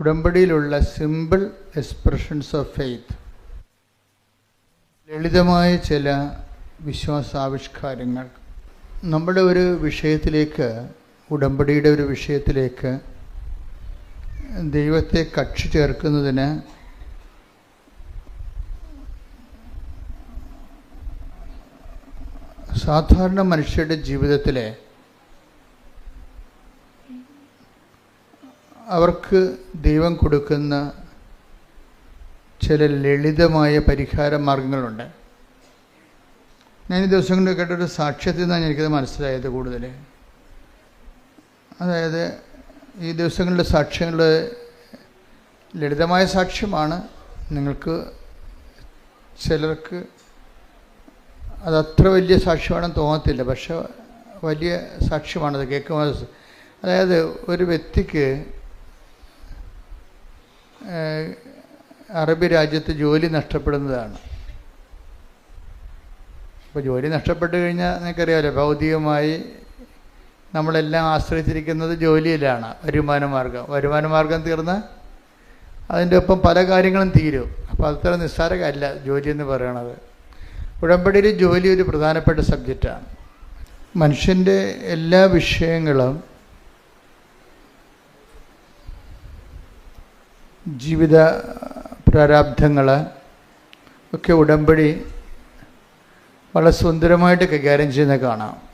ഉടമ്പടിയിലുള്ള simple expressions of faith ലളിതമായ ചില വിശ്വാസാവിഷ്കാരങ്ങൾ. നമ്മുടെ ഒരു വിഷയത്തിലേക്ക് ഉടമ്പടിയുടെ ഒരു വിഷയത്തിലേക്ക് ദൈവത്തെ കക്ഷി ചേർക്കുന്നതിന് സാധാരണ മനുഷ്യരുടെ ജീവിതത്തിലെ അവർക്ക് ദൈവം കൊടുക്കുന്ന ചില ലളിതമായ പരിഹാര മാർഗങ്ങളുണ്ട്. ഞാൻ ഈ ദിവസങ്ങളിൽ കേട്ടൊരു സാക്ഷ്യത്തിൽ നിന്നാണ് എനിക്കത് മനസ്സിലായത് കൂടുതൽ. അതായത് ഈ ദിവസങ്ങളിലെ സാക്ഷ്യങ്ങൾ ലളിതമായ സാക്ഷ്യമാണ്. നിങ്ങൾക്ക് ചിലർക്ക് അതത്ര വലിയ സാക്ഷ്യമാണെന്ന് തോന്നത്തില്ല പക്ഷെ വലിയ സാക്ഷ്യമാണത് കേൾക്കുമ്പോൾ അതായത് ഒരു വ്യക്തിക്ക് അറബി രാജ്യത്ത് ജോലി നഷ്ടപ്പെടുന്നതാണ്. അപ്പോൾ ജോലി നഷ്ടപ്പെട്ട് കഴിഞ്ഞാൽ നിങ്ങൾക്കറിയാമല്ലോ ഭൗതികമായി നമ്മളെല്ലാം ആശ്രയിച്ചിരിക്കുന്നത് ജോലിയിലാണ് വരുമാന മാർഗം വരുമാന മാർഗം തീർന്നാൽ അതിന്റെ ഒപ്പം പല കാര്യങ്ങളും തീരും. അപ്പോൾ അത്ര നിസ്സാരമല്ല ജോലി എന്ന് പറയണത്. ഉടമ്പടിയിൽ ജോലി ഒരു പ്രധാനപ്പെട്ട സബ്ജക്റ്റാണ്. മനുഷ്യന്റെ എല്ലാ വിഷയങ്ങളും ജീവിത പ്രാരാബ്ധങ്ങൾ ഒക്കെ ഉടമ്പടി വളരെ സുന്ദരമായിട്ട് കൈകാര്യം ചെയ്യുന്ന കാണാം.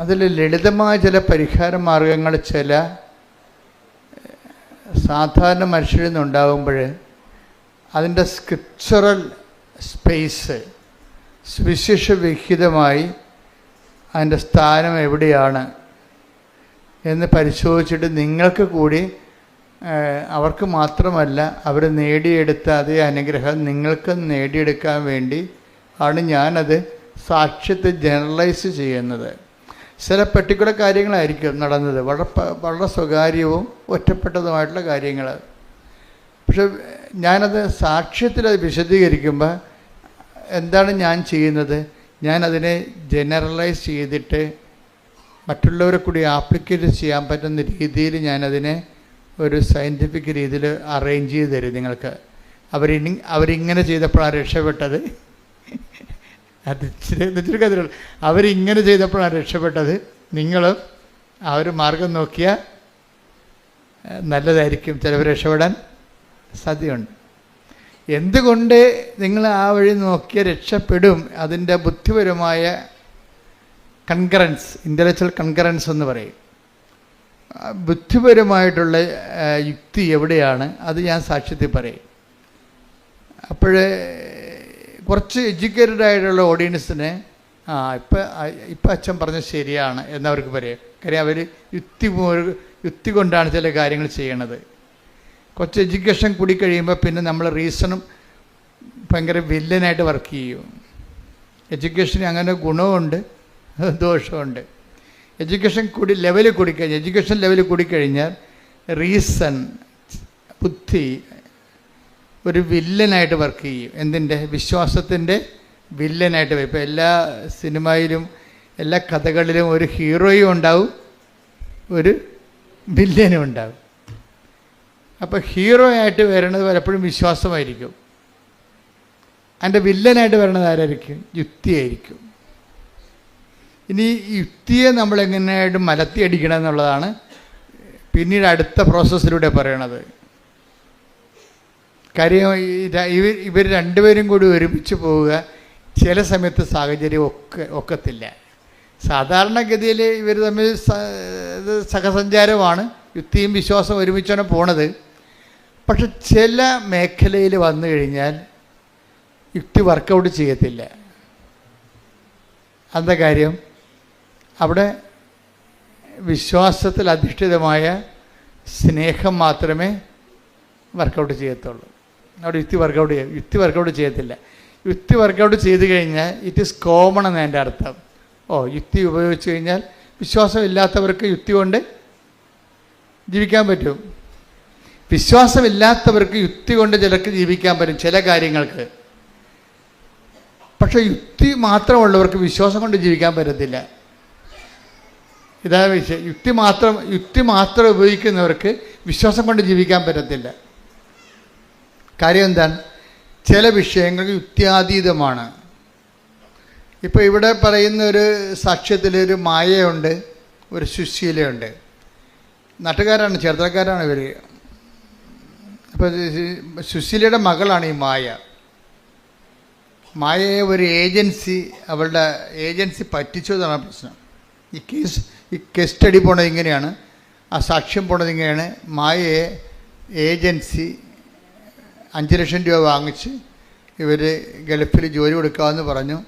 അതിൽ ലളിതമായ ചില പരിഹാര മാർഗങ്ങൾ ചില സാധാരണ മനുഷ്യരിൽ നിന്നുണ്ടാകുമ്പോൾ അതിന്റെ സ്ക്രിപ്ചറൽ സ്പേസ് സുവിശേഷ വിഹിതമായി അതിന്റെ സ്ഥാനം എവിടെയാണ് എന്ന് പരിശോധിച്ചിട്ട് നിങ്ങൾക്ക് കൂടി അവർക്ക് മാത്രമല്ല അവർ നേടിയെടുത്ത അതേ അനുഗ്രഹം നിങ്ങൾക്ക് നേടിയെടുക്കാൻ വേണ്ടി ആണ് ഞാനത് സാക്ഷ്യത്തെ ജനറലൈസ് ചെയ്യുന്നത്. ചില പെർട്ടിക്കുലർ കാര്യങ്ങളായിരിക്കും നടന്നത്. വളരെ വളരെ സ്വകാര്യവും ഒറ്റപ്പെട്ടതുമായിട്ടുള്ള കാര്യങ്ങൾ. പക്ഷെ ഞാനത് സാക്ഷ്യത്തിൽ അത് വിശദീകരിക്കുമ്പോൾ എന്താണ് ഞാൻ ചെയ്യുന്നത്? ഞാനതിനെ ജനറലൈസ് ചെയ്തിട്ട് മറ്റുള്ളവരെ കൂടി ആപ്ലിക്കേറ്റ് ചെയ്യാൻ പറ്റുന്ന രീതിയിൽ ഞാനതിനെ ഒരു സയന്റിഫിക് രീതിയിൽ അറേഞ്ച് ചെയ്ത് തരും നിങ്ങൾക്ക്. അവരിനി അവരിങ്ങനെ ചെയ്തപ്പോഴാണ് രക്ഷപ്പെട്ടത്. അത് ഇച്ചിരി കഥയുള്ളൂ. അവരിങ്ങനെ ചെയ്തപ്പോഴാണ് രക്ഷപ്പെട്ടത്. നിങ്ങൾ ആ ഒരു മാർഗം നോക്കിയാൽ നല്ലതായിരിക്കും. ചിലവർ രക്ഷപ്പെടാൻ സാധ്യതയുണ്ട്. എന്തുകൊണ്ട് നിങ്ങൾ ആ വഴി നോക്കിയാൽ രക്ഷപ്പെടും? അതിന്റെ ബുദ്ധിപരമായ കൺകറൻസ് ഇന്റലക്ച്വൽ കൺകറൻസ് എന്ന് പറയും. ബുദ്ധിപരമായിട്ടുള്ള യുക്തി എവിടെയാണ്? അത് ഞാൻ സാക്ഷ്യത്തിൽ പറയും. അപ്പോഴേ കുറച്ച് എഡ്യൂക്കേറ്റഡ് ആയിട്ടുള്ള ഓഡിയൻസിന് ആ ഇപ്പം ഇപ്പം അച്ഛൻ പറഞ്ഞത് ശരിയാണ് എന്നവർക്ക് പറയും. കാര്യം അവർ യുക്തി യുക്തി കൊണ്ടാണ് ചില കാര്യങ്ങൾ ചെയ്യണത്. കുറച്ച് എഡ്യൂക്കേഷൻ കൂടി കഴിയുമ്പോൾ പിന്നെ നമ്മൾ റീസണും ഭയങ്കര വില്ലനായിട്ട് വർക്ക് ചെയ്യും. എഡ്യൂക്കേഷന് അങ്ങനെ ഗുണമുണ്ട് ദോഷമുണ്ട്. എഡ്യൂക്കേഷൻ കൂടി ലെവലിൽ കൂടിക്കഴിഞ്ഞാൽ എഡ്യൂക്കേഷൻ ലെവലിൽ കൂടിക്കഴിഞ്ഞാൽ റീസൺ ബുദ്ധി ഒരു വില്ലനായിട്ട് വർക്ക് ചെയ്യും. എന്തിന്റെ? വിശ്വാസത്തിന്റെ വില്ലനായിട്ട് വരും. ഇപ്പോൾ എല്ലാ സിനിമയിലും എല്ലാ കഥകളിലും ഒരു ഹീറോയും ഉണ്ടാവും ഒരു വില്ലനും ഉണ്ടാവും. അപ്പോൾ ഹീറോ ആയിട്ട് വരുന്നത് പലപ്പോഴും വിശ്വാസമായിരിക്കും. അതിന്റെ വില്ലനായിട്ട് വരുന്നത് ആരായിരിക്കും? യുക്തിയായിരിക്കും. ഇനി യുക്തിയെ നമ്മൾ എങ്ങനെയായിട്ട് മലത്തി അടിക്കണം എന്നുള്ളതാണ് പിന്നീട് അടുത്ത പ്രോസസ്സിലൂടെ പറയണത്. കാര്യം ഇവർ ഇവർ രണ്ടുപേരും കൂടി ഒരുമിച്ച് പോവുക ചില സമയത്ത് സാഹചര്യം ഒക്കെ ഒക്കത്തില്ല. സാധാരണഗതിയിൽ ഇവർ തമ്മിൽ സഹസഞ്ചാരമാണ് യുക്തിയും വിശ്വാസവും ഒരുമിച്ചാണ് പോണത്. പക്ഷെ ചില മേഖലയിൽ വന്നു കഴിഞ്ഞാൽ യുക്തി വർക്കൗട്ട് ചെയ്യത്തില്ല. എന്താ കാര്യം? അവിടെ വിശ്വാസത്തിൽ അധിഷ്ഠിതമായ സ്നേഹം മാത്രമേ വർക്കൗട്ട് ചെയ്യത്തുള്ളൂ. അവിടെ യുക്തി വർക്കൗട്ട് ചെയ്യും യുക്തി വർക്കൗട്ട് ചെയ്യത്തില്ല. യുക്തി വർക്കൗട്ട് ചെയ്ത് കഴിഞ്ഞാൽ ഇറ്റ് ഈസ് കോമൺ എന്ന് എന്റെ അർത്ഥം. ഓ യുക്തി ഉപയോഗിച്ച് കഴിഞ്ഞാൽ വിശ്വാസമില്ലാത്തവർക്ക് യുക്തി കൊണ്ട് ജീവിക്കാൻ പറ്റും. വിശ്വാസമില്ലാത്തവർക്ക് യുക്തി കൊണ്ട് ചിലർക്ക് ജീവിക്കാൻ പറ്റും ചില കാര്യങ്ങൾക്ക്. പക്ഷേ യുക്തി മാത്രമുള്ളവർക്ക് വിശ്വാസം കൊണ്ട് ജീവിക്കാൻ പറ്റത്തില്ല. ഇതാ വിഷയം യുക്തി മാത്രം യുക്തി മാത്രം ഉപയോഗിക്കുന്നവർക്ക് വിശ്വാസം കൊണ്ട് ജീവിക്കാൻ പറ്റത്തില്ല. കാര്യം എന്താണ്? ചില വിഷയങ്ങൾ യുക്തിയാതീതമാണ്. ഇപ്പോൾ ഇവിടെ പറയുന്ന ഒരു സാക്ഷ്യത്തിൽ ഒരു മായയുണ്ട് ഒരു സുശീലയുണ്ട്. നാട്ടുകാരാണ് ചേർത്തലക്കാരാണ് ഇവർ അപ്പോൾ സുശീലയുടെ മകളാണ് ഈ മായ. മായയെ ഒരു ഏജൻസി അവളുടെ ഏജൻസി പറ്റിച്ചു എന്നാണ് പ്രശ്നം. ഈ കേസ് ഈ കേസ് സ്റ്റഡി പോണത് ഇങ്ങനെയാണ്. ആ സാക്ഷ്യം പോണത് ഇങ്ങനെയാണ്. മായയെ ഏജൻസി അഞ്ച് ലക്ഷം രൂപ വാങ്ങിച്ച് ഇവർ ഗൾഫിൽ ജോലി കൊടുക്കാമെന്ന് പറഞ്ഞു.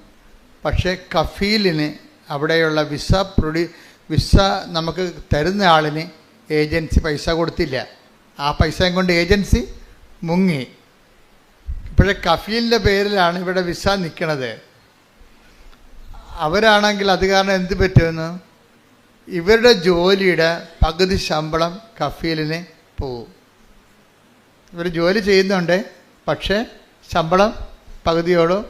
പക്ഷേ കഫീലിന് അവിടെയുള്ള വിസ പ്രൊഡ്യൂ വിസ നമുക്ക് തരുന്ന ആളിന് ഏജൻസി പൈസ കൊടുത്തില്ല. ആ പൈസയും കൊണ്ട് ഏജൻസി മുങ്ങി. ഇപ്പോഴേ കഫീലിന്റെ പേരിലാണ് ഇവിടെ വിസ നിൽക്കണത് അവരാണെങ്കിൽ അത് കാരണം എന്ത് പറ്റുമെന്ന്? ഇവരുടെ ജോലിയുടെ പകുതി ശമ്പളം കഫീലിന് പോവും. ഇവർ ജോലി ചെയ്യുന്നുണ്ട് പക്ഷേ ശമ്പളം പകുതിയോളം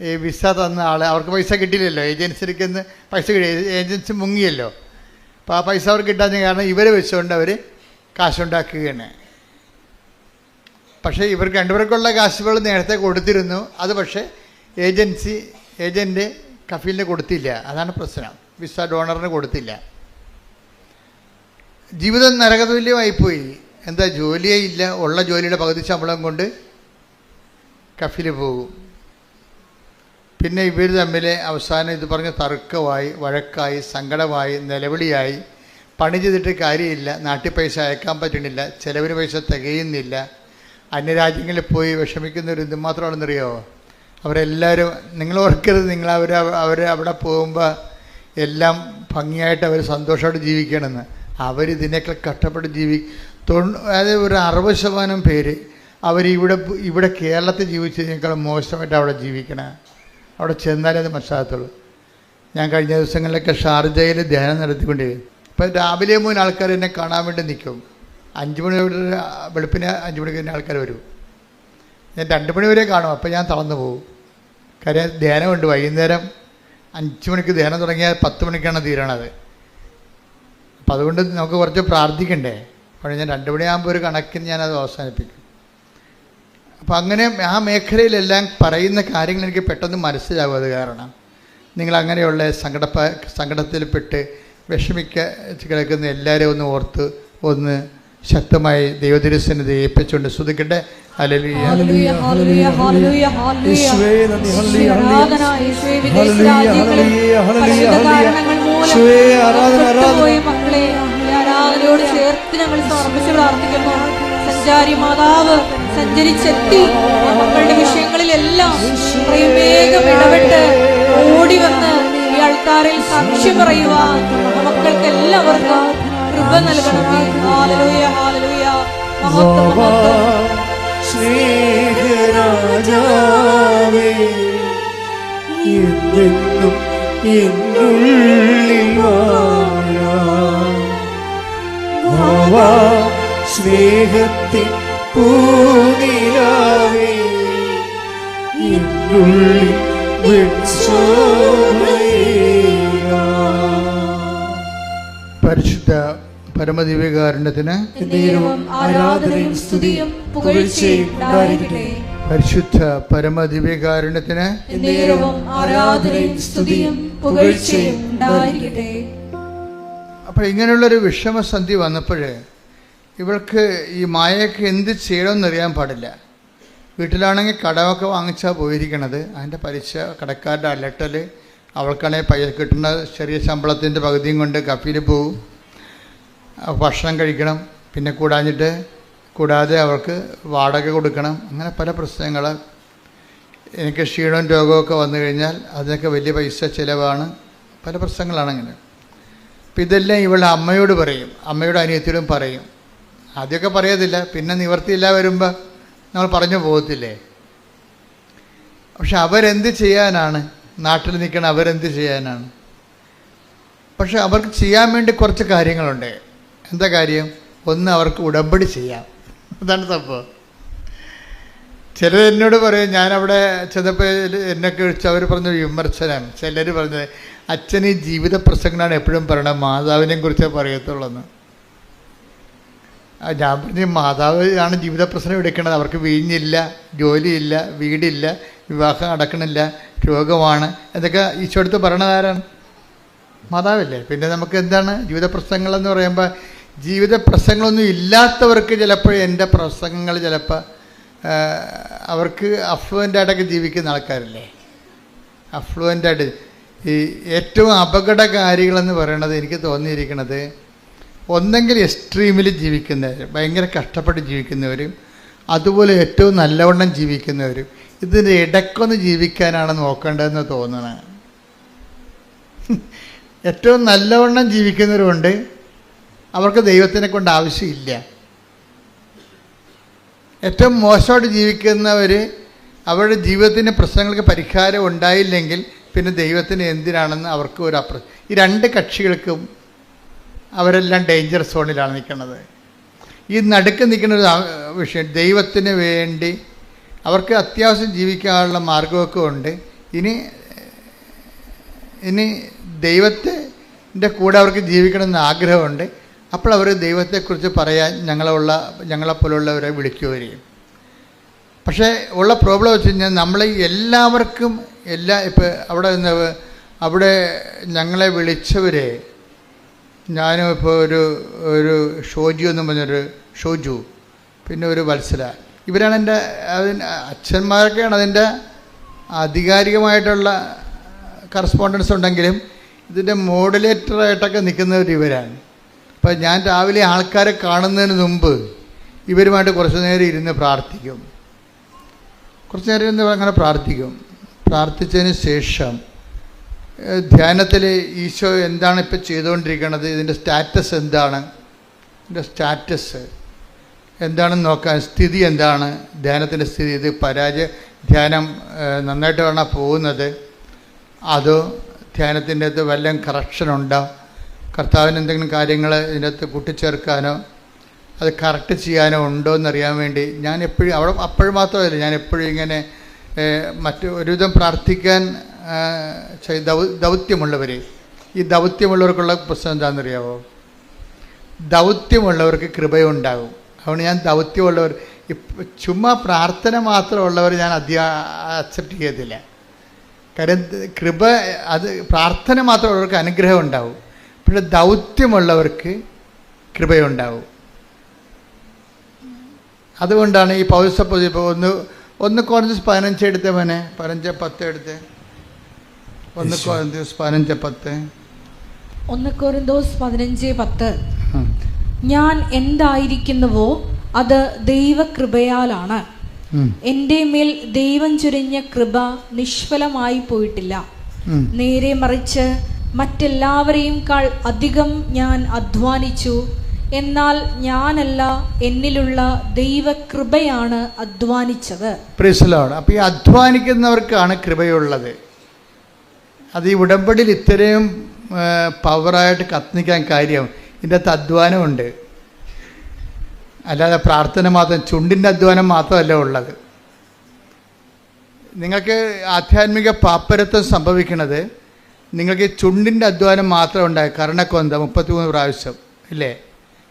ഈ വിസ തന്ന ആൾ അവർക്ക് പൈസ കിട്ടിയില്ലല്ലോ. ഏജൻസിക്ക് പൈസ കിട്ടി ഏജൻസി മുങ്ങിയല്ലോ. അപ്പോൾ ആ പൈസ അവർക്ക് കിട്ടാൻ കാരണം ഇവരെ വെച്ചുകൊണ്ട് അവർ കാശുണ്ടാക്കുകയാണ്. പക്ഷേ ഇവർക്ക് രണ്ടുപേർക്കുള്ള കാശുകൾ നേരത്തെ കൊടുത്തിരുന്നു. അത് പക്ഷേ ഏജൻസി ഏജന്റ് കഫീലിന് കൊടുത്തില്ല. അതാണ് പ്രശ്നം. വിസ ഡോണറിന് കൊടുത്തില്ല. ജീവിതം നരകതുല്യമായിപ്പോയി. എന്താ ജോലിയേ ഇല്ല. ഉള്ള ജോലിയുടെ പകുതി ശമ്പളം കൊണ്ട് കഫിൽ പോകും. പിന്നെ ഇവർ തമ്മിൽ അവസാനം ഇത് പറഞ്ഞ തർക്കമായി വഴക്കായി സങ്കടമായി നിലവിളിയായി. പണി ചെയ്തിട്ട് കാര്യമില്ല. നാട്ടിൽ പൈസ അയക്കാൻ പറ്റുന്നില്ല. ചിലവിന് പൈസ തികയുന്നില്ല. അന്യരാജ്യങ്ങളിൽ പോയി വിഷമിക്കുന്നവർ എന്തുമാത്രമാണെന്നറിയോ? അവരെല്ലാവരും നിങ്ങൾ ഓർക്കരുത്. നിങ്ങൾ അവർ അവർ അവിടെ പോകുമ്പോൾ എല്ലാം ഭംഗിയായിട്ട് അവർ സന്തോഷമായിട്ട് ജീവിക്കണമെന്ന്. അവരിതിനേക്കാൾ കഷ്ടപ്പെട്ട് ജീവി തൊണ്ണൂ അതായത് ഒരു അറുപത് ശതമാനം പേര് അവർ ഇവിടെ ഇവിടെ കേരളത്തിൽ ജീവിച്ചതിനേക്കാൾ മോശമായിട്ട് അവിടെ ജീവിക്കണം. അവിടെ ചെന്നാലേ അത് മനസ്സിലാകത്തുള്ളൂ. ഞാൻ കഴിഞ്ഞ ദിവസങ്ങളിലൊക്കെ ഷാർജയിൽ ധ്യാനം നടത്തിക്കൊണ്ടിരുന്നു ഇപ്പം രാവിലെ മൂന്ന് ആൾക്കാർ എന്നെ കാണാൻ വേണ്ടി നിൽക്കും. അഞ്ച് മണി വെളുപ്പിന് അഞ്ച് മണിക്ക് തന്നെ ആൾക്കാർ വരും. ഞാൻ രണ്ട് മണി വരെ കാണും അപ്പം ഞാൻ തളർന്നു പോകും. കാര്യം ധ്യാനമുണ്ട് വൈകുന്നേരം അഞ്ച് മണിക്ക് ധ്യാനം തുടങ്ങിയാൽ പത്ത് മണിക്കാണ് തീരണത്. അപ്പം അതുകൊണ്ട് നമുക്ക് കുറച്ച് പ്രാർത്ഥിക്കണ്ടേ? അപ്പോൾ ഞാൻ രണ്ട് മണിയാകുമ്പോൾ ഒരു കണക്കിന് ഞാനത് അവസാനിപ്പിക്കും. അപ്പം അങ്ങനെ ആ മേഖലയിലെല്ലാം പറയുന്ന കാര്യങ്ങൾ എനിക്ക് പെട്ടെന്ന് മനസ്സിലാവും അത് കാരണം. നിങ്ങൾ അങ്ങനെയുള്ള സങ്കടപ്പ സങ്കടത്തിൽപ്പെട്ട് വിഷമിക്ക കിടക്കുന്ന എല്ലാവരെയും ഒന്ന് ഓർത്ത് ഒന്ന് ശക്തമായി ദൈവതിരുസന്നിധി ഏൽപ്പിച്ചുകൊണ്ട് ശ്രദ്ധിക്കട്ടെ ആരാധനയോട് ചേർത്ത് ഞങ്ങൾ സമർപ്പിച്ച് പ്രാർത്ഥിക്കുന്നു. സഞ്ചാരി മാതാവ് സഞ്ചരിച്ചെത്തി മക്കളുടെ വിഷയങ്ങളിലെല്ലാം വേഗം ഇടപെട്ട് ഓടി വന്ന് ഈ ആൾക്കാരിൽ സാക്ഷ്യം പറയുവാൻ മക്കൾക്ക് എല്ലാവർക്കും കൃപ നൽകണമേ ഹാലലൂയ ഹാലലൂയ മഹത്വം സ്നേഹരാജാവേ എന്നെന്നും എന്നുള്ളിൽ വാഴാം. സ്നേഹത്തിൻ പൂനിലാവേ എന്നുള്ളിൽ. പരിശുദ്ധ പരമദിവ്യകാരുണ്യത്തിന് ദൈവം ആരാധനയും സ്തുതിയും പുകഴ്ചയും ഉണ്ടായിരിക്കട്ടെ. പരിശുദ്ധ പരമദിവ്യകാരുണ്യത്തിന് അപ്പൊ ആരാധനയും സ്തുതിയും പുകഴ്ചയും ഉണ്ടായിരിക്കട്ടെ. അപ്പോൾ ഇങ്ങനെയുള്ളൊരു വിഷമസന്ധി വന്നപ്പോൾ ഇവൾക്ക് ഈ മായയൊക്കെ എന്ത് ചെയ്യണമെന്ന് അറിയാൻ പാടില്ല. വീട്ടിലാണെങ്കിൽ കടമൊക്കെ വാങ്ങിച്ചാൽ പോയിരിക്കണത്. അതിന്റെ പലിശ കടക്കാരുടെ അലട്ടൽ അവൾക്കാണെങ്കിൽ പൈസ കിട്ടുന്ന ചെറിയ ശമ്പളത്തിന്റെ പകുതിയും കൊണ്ട് കഫീൽ പോവും. ഭക്ഷണം കഴിക്കണം പിന്നെ കൂടാഞ്ഞിട്ട് കൂടാതെ അവർക്ക് വാടക കൊടുക്കണം അങ്ങനെ പല പ്രശ്നങ്ങൾ. എനിക്ക് ക്ഷീണവും രോഗമൊക്കെ വന്നു കഴിഞ്ഞാൽ അതിനൊക്കെ വലിയ പൈസ ചിലവാണ്. പല പ്രശ്നങ്ങളാണ് അങ്ങനെ. അപ്പം ഇതെല്ലാം ഇവളുടെ അമ്മയോട് പറയും അമ്മയുടെ അനിയത്തിയോടും പറയും. ആദ്യമൊക്കെ പറയത്തില്ല പിന്നെ നിവർത്തിയില്ല വരുമ്പോൾ നമ്മൾ പറഞ്ഞു പോകത്തില്ലേ? പക്ഷെ അവരെന്ത് ചെയ്യാനാണ്? നാട്ടിൽ നിൽക്കണം അവരെന്ത് ചെയ്യാനാണ്? പക്ഷെ അവർക്ക് ചെയ്യാൻ വേണ്ടി കുറച്ച് കാര്യങ്ങളുണ്ട്. എന്താ കാര്യം? ഒന്ന് അവർക്ക് ഉടമ്പടി ചെയ്യാം. അതാണ് സംഭവം. ചിലർ എന്നോട് പറയും ഞാനവിടെ ചെന്നപ്പോൾ എന്നെ വിളിച്ച് അവർ പറഞ്ഞ വിമർശനം. ചിലർ പറഞ്ഞത് അച്ഛൻ ഈ ജീവിത പ്രസംഗമാണ് എപ്പോഴും പറയണത് മാതാവിനെ കുറിച്ചേ പറയത്തുള്ളൂ ആ ഞാൻ പറഞ്ഞ മാതാവ് ആണ് ജീവിത പ്രശ്നം എടുക്കുന്നത് അവർക്ക് വീഞ്ഞില്ല ജോലിയില്ല വീടില്ല വിവാഹം നടക്കണില്ല രോഗമാണ്. എന്നൊക്കെ ഈശോ അടുത്ത് പറയണതാരാണ് മാതാവല്ലേ. പിന്നെ നമുക്ക് എന്താണ്? ജീവിത പ്രശ്നങ്ങളെന്ന് പറയുമ്പോൾ ജീവിത പ്രസംഗങ്ങളൊന്നും ഇല്ലാത്തവർക്ക് ചിലപ്പോൾ എന്റെ പ്രസംഗങ്ങൾ ചിലപ്പോൾ അവർക്ക് അഫ്ലുവന്റ് ആയിട്ടൊക്കെ ജീവിക്കുന്ന ആൾക്കാരല്ലേ? അഫ്ലുവന്റായിട്ട് ഈ ഏറ്റവും അപകടകാരികളെന്ന് പറയണത് എനിക്ക് തോന്നിയിരിക്കുന്നത് ഒന്നെങ്കിൽ എക്സ്ട്രീമിൽ ജീവിക്കുന്നവർ ഭയങ്കര കഷ്ടപ്പെട്ട് ജീവിക്കുന്നവരും അതുപോലെ ഏറ്റവും നല്ലവണ്ണം ജീവിക്കുന്നവരും ഇതിന്റെ ഇടയ്ക്കൊന്ന് ജീവിക്കാനാണ് നോക്കേണ്ടതെന്ന് തോന്നണേ. ഏറ്റവും നല്ലവണ്ണം ജീവിക്കുന്നവരുണ്ട് അവർക്ക് ദൈവത്തിനെ കൊണ്ട് ആവശ്യമില്ല. ഏറ്റവും മോശമായിട്ട് ജീവിക്കുന്നവർ അവരുടെ ജീവിതത്തിന് പ്രശ്നങ്ങൾക്ക് പരിഹാരം ഉണ്ടായില്ലെങ്കിൽ പിന്നെ ദൈവത്തിന് എന്തിനാണെന്ന് അവർക്ക് ഒരു അപ്ര ഈ രണ്ട് കക്ഷികൾക്കും അവരെല്ലാം ഡേഞ്ചർ സോണിലാണ് നിൽക്കുന്നത്. ഈ നടുക്ക് നിൽക്കുന്ന ഒരു വിഷയം ദൈവത്തിന് വേണ്ടി അവർക്ക് അത്യാവശ്യം ജീവിക്കാനുള്ള മാർഗമൊക്കെ ഉണ്ട്. ഇനി ഇനി ദൈവത്തിന്റെ കൂടെ അവർക്ക് ജീവിക്കണമെന്ന് ആഗ്രഹമുണ്ട്. അപ്പോൾ അവർ ദൈവത്തെക്കുറിച്ച് പറയാൻ ഞങ്ങളുള്ള ഞങ്ങളെപ്പോലുള്ളവരെ വിളിക്കുകയും. പക്ഷേ ഉള്ള പ്രോബ്ലം വെച്ച് കഴിഞ്ഞാൽ നമ്മൾ എല്ലാവർക്കും എല്ലാ ഇപ്പോൾ അവിടെ നിന്ന് അവിടെ ഞങ്ങളെ വിളിച്ചവരെ ഞാനും ഇപ്പോൾ ഒരു ഒരു ഷോജു എന്ന് പറഞ്ഞൊരു ഷോജു പിന്നെ ഒരു വത്സല ഇവരാണ് എന്റെ അതിന് അച്ഛന്മാരൊക്കെയാണ് അതിന്റെ ആധികാരികമായിട്ടുള്ള കറസ്പോണ്ടൻസ് ഉണ്ടെങ്കിലും ഇതിന്റെ മോഡുലേറ്ററായിട്ടൊക്കെ നിൽക്കുന്നവർ ഇവരാണ്. അപ്പോൾ ഞാൻ രാവിലെ ആൾക്കാരെ കാണുന്നതിന് മുമ്പ് ഇവരുമായിട്ട് കുറച്ച് നേരം ഇരുന്ന് പ്രാർത്ഥിക്കും. കുറച്ച് നേരം ഇരുന്ന് അങ്ങനെ പ്രാർത്ഥിക്കും. പ്രാർത്ഥിച്ചതിന് ശേഷം ധ്യാനത്തിൽ ഈശോ എന്താണ് ഇപ്പോൾ ചെയ്തുകൊണ്ടിരിക്കുന്നത് ഇതിന്റെ സ്റ്റാറ്റസ് എന്താണ്? ഇതിന്റെ സ്റ്റാറ്റസ് എന്താണെന്ന് നോക്കാൻ സ്ഥിതി എന്താണ്? ധ്യാനത്തിന്റെ സ്ഥിതി ഇത് പരാജയ ധ്യാനം നന്നായിട്ട് വേണം പോകുന്നത്? അതോ ധ്യാനത്തിന്റെ അത് വല്ലതും കറക്ഷൻ കർത്താവിന് എന്തെങ്കിലും കാര്യങ്ങൾ ഇതിനകത്ത് കൂട്ടിച്ചേർക്കാനോ അത് കറക്റ്റ് ചെയ്യാനോ ഉണ്ടോ എന്നറിയാൻ വേണ്ടി ഞാൻ എപ്പോഴും അവിടെ അപ്പോഴും മാത്രമല്ല ഞാൻ എപ്പോഴും ഇങ്ങനെ മറ്റ് ഒരുവിധം പ്രാർത്ഥിക്കാൻ ദൗത്യമുള്ളവർ ഈ ദൗത്യമുള്ളവർക്കുള്ള പുസ്തകം എന്താണെന്നറിയാവോ? ദൗത്യമുള്ളവർക്ക് കൃപയുണ്ടാകും. അതുകൊണ്ട് ഞാൻ ദൗത്യമുള്ളവർ ചുമ്മാ പ്രാർത്ഥന മാത്രമുള്ളവർ ഞാൻ അധ്യ അക്സെപ്റ്റ് ചെയ്യത്തില്ല. കാര്യം കൃപ അത് പ്രാർത്ഥന മാത്രമുള്ളവർക്ക് അനുഗ്രഹം ഉണ്ടാവും പക്ഷെ ദൗത്യമുള്ളവർക്ക് കൃപയുണ്ടാവും. അതുകൊണ്ടാണ് ഈ പൗരസപ്പോ ഇപ്പോൾ ഒന്ന് ഒന്ന് കോൺഗ്രസ് പതിനഞ്ച് എടുത്ത് മോനെ. പതിനഞ്ച് പത്ത് എടുത്ത്. ഒന്ന് കോൺഗ്രസ് പതിനഞ്ച് പത്ത്. ഒന്ന് കൊറിന്തോസ് പതിനഞ്ച് പത്ത്. ഞാൻ എന്തായിരിക്കുന്നുവോ അത് ദൈവകൃപയാലാണ്. എന്റെ മേൽ ദൈവം ചുരിഞ്ഞ കൃപ നിഷ്ഫലമായി പോയിട്ടില്ല. നേരെ മറിച്ച് മറ്റെല്ലാവരെയും കാൾ അധികം ഞാൻ അധ്വാനിച്ചു. എന്നാൽ ഞാനല്ല എന്നിലുള്ള ദൈവകൃപയാണ് അധ്വാനിച്ചത്. പ്രിസലോട് അപ്പോൾ ഈ അധ്വാനിക്കുന്നവർക്കാണ് കൃപയുള്ളത്. അത് ഈ ഉടമ്പടിയിൽ ഇത്രയും പവറായിട്ട് കത്തിക്കാൻ കാര്യം. ഇതിന്റെ അകത്ത് അധ്വാനമുണ്ട്. അല്ലാതെ പ്രാർത്ഥന മാത്രം ചുണ്ടിന്റെ അധ്വാനം മാത്രമല്ല ഉള്ളത്. നിങ്ങൾക്ക് ആധ്യാത്മിക പാപ്പരത്വം സംഭവിക്കുന്നത് നിങ്ങൾക്ക് ഈ ചുണ്ടിന്റെ അധ്വാനം മാത്രം ഉണ്ടായി കർണക്കൊന്ത മുപ്പത്തിമൂന്ന് പ്രാവശ്യം. ഇല്ലേ?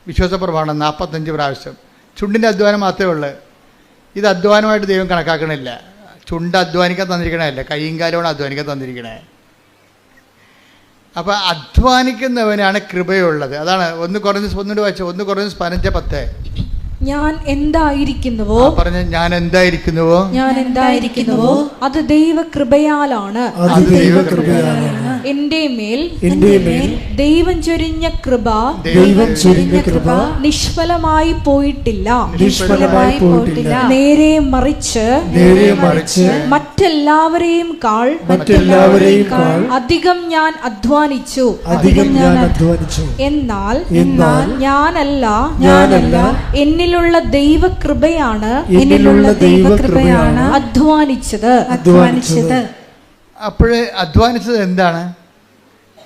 വിശ്വാസ പ്രമാണം നാൽപ്പത്തഞ്ച് പ്രാവശ്യം. ചുണ്ടിന്റെ അധ്വാനം മാത്രമേ ഉള്ളൂ. ഇത് അധ്വാനമായിട്ട് ദൈവം കണക്കാക്കണില്ല. ചുണ്ട് അധ്വാനിക്കാൻ തന്നിരിക്കണമല്ല കൈയും കാലമാണ് അധ്വാനിക്കാൻ തന്നിരിക്കണേ. അപ്പോൾ അധ്വാനിക്കുന്നവനാണ് കൃപയുള്ളത്. അതാണ് ഒന്ന് കുറഞ്ഞ് ഒന്നുകൂടെ വായിച്ചു? ഒന്ന് കുറഞ്ഞ് പതിനഞ്ച് പത്ത്. ഞാൻ എന്തായിരിക്കുന്നുവോ? പറഞ്ഞ. ഞാൻ എന്തായിരിക്കുന്നുവോ? ഞാൻ എന്തായിരിക്കുന്നുവോ? അത് ദൈവകൃപയാലാണ്. അത് ദൈവകൃപയാണ് മേൽ എന്റെ മേൽ ദൈവം ചൊരിഞ്ഞ കൃപ ദൈവം ചൊരിഞ്ഞ കൃപ നിഷ്ഫലമായി പോയിട്ടില്ല. നിഷ്ഫലമായി പോയിട്ടില്ല. നേരെ മറിച്ച് നേരെ മറിച്ച് മറ്റെല്ലാവരെയും കാൾ മറ്റെല്ലാവരെയും കാൾ അധികം ഞാൻ അധ്വാനിച്ചു. അധികം ഞാൻ അധ്വാനിച്ചു. എന്നാൽ എന്നാൽ ഞാനല്ല ഞാനല്ല എന്നിലുള്ള ദൈവകൃപയാണ് എന്നിലുള്ള ദൈവകൃപയാണ് അധ്വാനിച്ചത്. അധ്വാനിച്ചത്. അപ്പോഴേ അധ്വാനിച്ചത് എന്താണ്?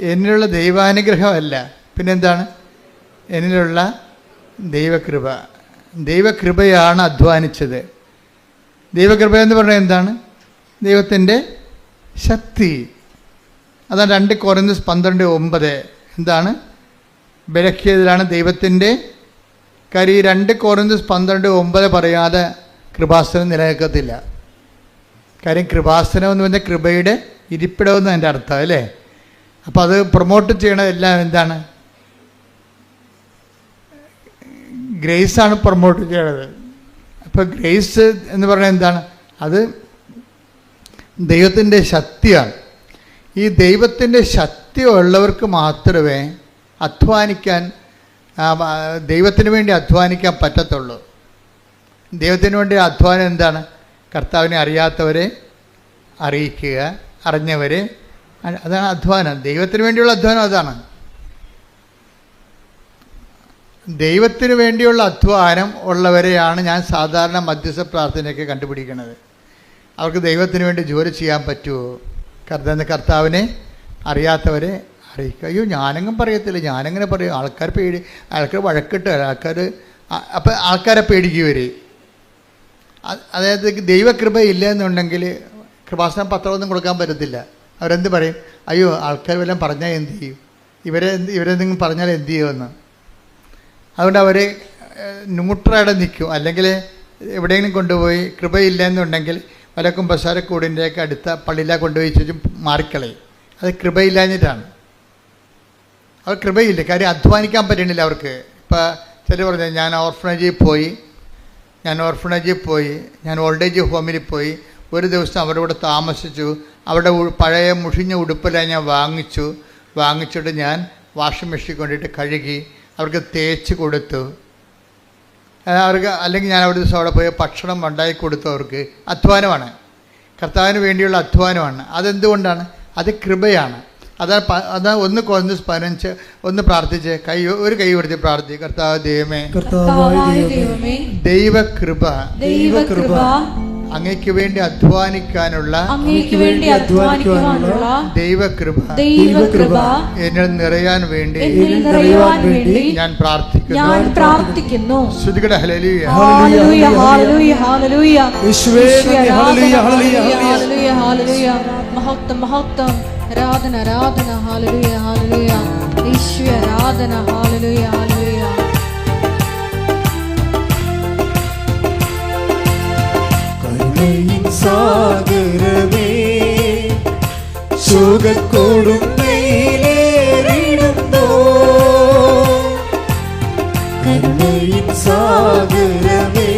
എന്നിലുള്ള ദൈവാനുഗ്രഹമല്ല. പിന്നെന്താണ്? എന്നിലുള്ള ദൈവകൃപ. ദൈവകൃപയാണ് അധ്വാനിച്ചത്. ദൈവകൃപ എന്ന് പറഞ്ഞാൽ എന്താണ്? ദൈവത്തിന്റെ ശക്തി. അതാണ് രണ്ട് കുറഞ്ഞ പന്ത്രണ്ട് ഒമ്പത്. എന്താണ്? ബലഹ്യതിലാണ് ദൈവത്തിന്റെ കാര്യം. ഈ രണ്ട് കുറഞ്ഞ പന്ത്രണ്ട് ഒമ്പത് പറയാതെ കൃപാസനം നിലനിൽക്കത്തില്ല. കാര്യം കൃപാസനം എന്ന് പറഞ്ഞാൽ കൃപയുടെ ഇരിപ്പിടമെന്ന് എന്റെ അർത്ഥം അല്ലേ? അപ്പോൾ അത് പ്രൊമോട്ട് ചെയ്യണതെല്ലാം എന്താണ്? ഗ്രേസാണ് പ്രൊമോട്ട് ചെയ്യണത്. അപ്പോൾ ഗ്രേസ് എന്ന് പറഞ്ഞാൽ എന്താണ്? അത് ദൈവത്തിന്റെ ശക്തിയാണ്. ഈ ദൈവത്തിന്റെ ശക്തി ഉള്ളവർക്ക് മാത്രമേ അധ്വാനിക്കാൻ ദൈവത്തിന് വേണ്ടി അധ്വാനിക്കാൻ പറ്റത്തുള്ളൂ. ദൈവത്തിന് വേണ്ടി അധ്വാനം എന്താണ്? കർത്താവിനെ അറിയാത്തവരെ അറിയിക്കുക അറിഞ്ഞവരെ അതാണ് അധ്വാനം. ദൈവത്തിന് വേണ്ടിയുള്ള അധ്വാനം അതാണ്. ദൈവത്തിന് വേണ്ടിയുള്ള അധ്വാനം ഉള്ളവരെയാണ് ഞാൻ സാധാരണ മധ്യസ്ഥ പ്രാർത്ഥനയൊക്കെ കണ്ടുപിടിക്കുന്നത്. അവർക്ക് ദൈവത്തിന് വേണ്ടി ജോലി ചെയ്യാൻ പറ്റുമോ? കർത്താവ് കർത്താവിനെ അറിയാത്തവരെ അറിയിക്കുക. അയ്യോ ഞാനങ്ങും പറയത്തില്ല. ഞാനങ്ങനെ പറയും? ആൾക്കാർ പേടി ആൾക്കാർ വഴക്കിട്ട് ആൾക്കാർ അപ്പം ആൾക്കാരെ പേടിക്കും ഇവർ അ- അതായത് ദൈവകൃപ ഇല്ല എന്നുണ്ടെങ്കിൽ കൃപാസനം പത്രമൊന്നും കൊടുക്കാൻ പറ്റത്തില്ല. അവരെന്ത് പറയും? അയ്യോ ആൾക്കാർ വല്ലതും പറഞ്ഞാൽ എന്ത് ചെയ്യും? ഇവരെ ഇവരെന്തെങ്കിലും പറഞ്ഞാൽ എന്ത് ചെയ്യുമെന്ന്? അതുകൊണ്ട് അവർ ന്യൂട്രയുടെ നിൽക്കും. അല്ലെങ്കിൽ എവിടെയെങ്കിലും കൊണ്ടുപോയി കൃപയില്ല എന്നുണ്ടെങ്കിൽ വല്ല കുമ്പസാരക്കൂടിന്റെയൊക്കെ അടുത്ത പള്ളിയിലാണ് കൊണ്ടുപോയി ചോദിച്ചും മാറിക്കളയും. അത് കൃപയില്ലാഞ്ഞിട്ടാണ്. അവർ കൃപയില്ല. കാര്യം അധ്വാനിക്കാൻ പറ്റണില്ല അവർക്ക്. ഇപ്പോൾ ചില പറഞ്ഞു ഞാൻ ഓർഫനേജിൽ പോയി ഞാൻ ഓർഫണേജിൽ പോയി ഞാൻ ഓൾഡ് ഏജ് ഹോമിൽ പോയി. ഒരു ദിവസം അവരുടെ കൂടെ താമസിച്ചു. അവിടെ പഴയ മുഷിഞ്ഞ ഉടുപ്പെല്ലാം ഞാൻ വാങ്ങിച്ചു. വാങ്ങിച്ചിട്ട് ഞാൻ വാഷിംഗ് മെഷീൻ കൊണ്ടിട്ട് കഴുകി അവർക്ക് തേച്ച് കൊടുത്തു. അവർക്ക് അല്ലെങ്കിൽ ഞാൻ അവിടെ ദിവസം അവിടെ പോയി ഭക്ഷണം ഉണ്ടാക്കി കൊടുത്തു അവർക്ക്. അധ്വാനമാണ്. കർത്താവിന് വേണ്ടിയുള്ള അധ്വാനമാണ്. അതെന്തുകൊണ്ടാണ്? അത് കൃപയാണ്. അതാ അതാ ഒന്ന് കുറഞ്ഞ് സ്മരിച്ച് ഒന്ന് പ്രാർത്ഥിച്ച് കൈ ഒരു കൈ കൊടുത്ത് പ്രാർത്ഥി കർത്താവ് ദൈവമേ ദൈവ കൃപ ദൈവ കൃപ ദൈവകൃപ ദൈവകൃപ അങ്ങയ്ക്ക് വേണ്ടി അധ്വാനിക്കാനുള്ള വേണ്ടി അധ്വാനിക്കുവാനുള്ള ദൈവകൃപ ദൈവകൃപ എന്നിൽ നിറയാൻ വേണ്ടി എന്നിൽ നിറയുവാൻ വേണ്ടി ഞാൻ പ്രാർത്ഥിക്കുന്നു. ഞാൻ പ്രാർത്ഥിക്കുന്നു. ശ്രുതികട ഹല്ലേലൂയ. Hallelujah hallelujah. യേശുവേ ഹല്ലേലൂയ, ഹല്ലേലൂയ, ഹല്ലേലൂയ. മഹത്വം മഹത്വം. ஆராதன ஆராதன ஹாலலுயா ஹாலலுயா ஈஸ்வ ஆராதன ஹாலலுயா ஹாலலுயா கருணையின் சாகரமே சோகக்கூடும் மேலேறிடுந்தோ கருணையின் சாகரமே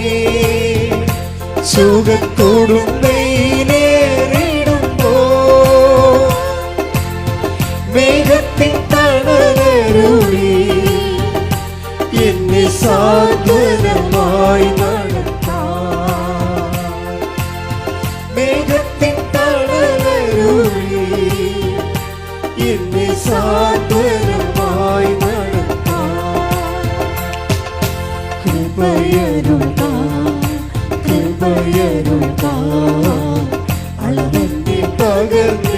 சோகக்கூடும் மேலே Good.